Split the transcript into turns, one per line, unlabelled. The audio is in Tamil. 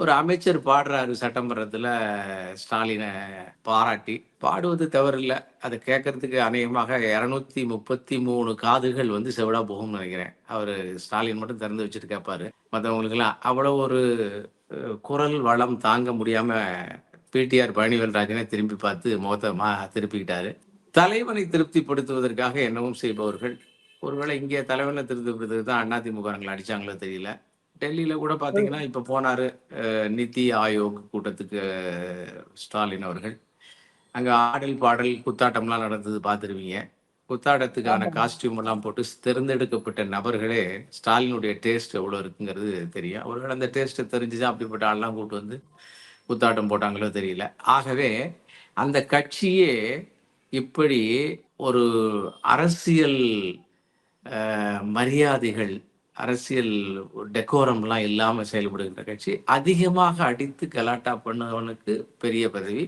ஒரு அமைச்சர் பாடுறாரு சட்டமன்றத்தில் ஸ்டாலினை பாராட்டி. பாடுவது தவறில்லை. அதை கேட்கறதுக்கு அநேகமாக இரநூத்தி முப்பத்தி மூணு காதுகள் வந்து செவிடா போகும்னு நினைக்கிறேன். அவர் ஸ்டாலின் மட்டும் திறந்து வச்சுட்டு கேட்பாரு மற்றவங்களுக்கெல்லாம் அவ்வளோ ஒரு குரல் வளம் தாங்க முடியாமல் பிடிஆர் பழனிவேல்ராஜனே திரும்பி பார்த்து முகத்தை மா திருப்பிக்கிட்டாரு. தலைவனை திருப்திப்படுத்துவதற்காக என்னவும் செய்பவர்கள். ஒருவேளை இங்கே தலைவனை திருப்திப்படுத்துறதுக்கு தான் அதிமுகங்களை அடிச்சாங்களோ தெரியல. டெல்லியில கூட பாத்தீங்கன்னா இப்ப போனாரு நித்தி ஆயோக் கூட்டத்துக்கு ஸ்டாலின் அவர்கள். அங்க ஆடல் பாடல் குத்தாட்டம்லாம் நடந்தது பார்த்துருவீங்க குத்தாட்டத்துக்கான. காஸ்டியூம் எல்லாம் போட்டு தேர்ந்தெடுக்கப்பட்ட நபர்களே ஸ்டாலினுடைய டேஸ்ட் எவ்வளவு இருக்குங்கிறது தெரியும். ஒருவேளை அந்த டேஸ்ட் தெரிஞ்சுதான் அப்படிப்பட்ட ஆள்லாம் கூட்டு வந்து குத்தாட்டம் போட்டாங்களோ தெரியல. ஆகவே அந்த கட்சியே இப்படி ஒரு அரசியல் மரியாதைகள் அரசியல் டெக்கோரம்லாம் இல்லாமல் செயல்படுகின்ற கட்சி அதிகமாக அடித்து கலாட்டா பண்ணவனுக்கு பெரிய பதவி.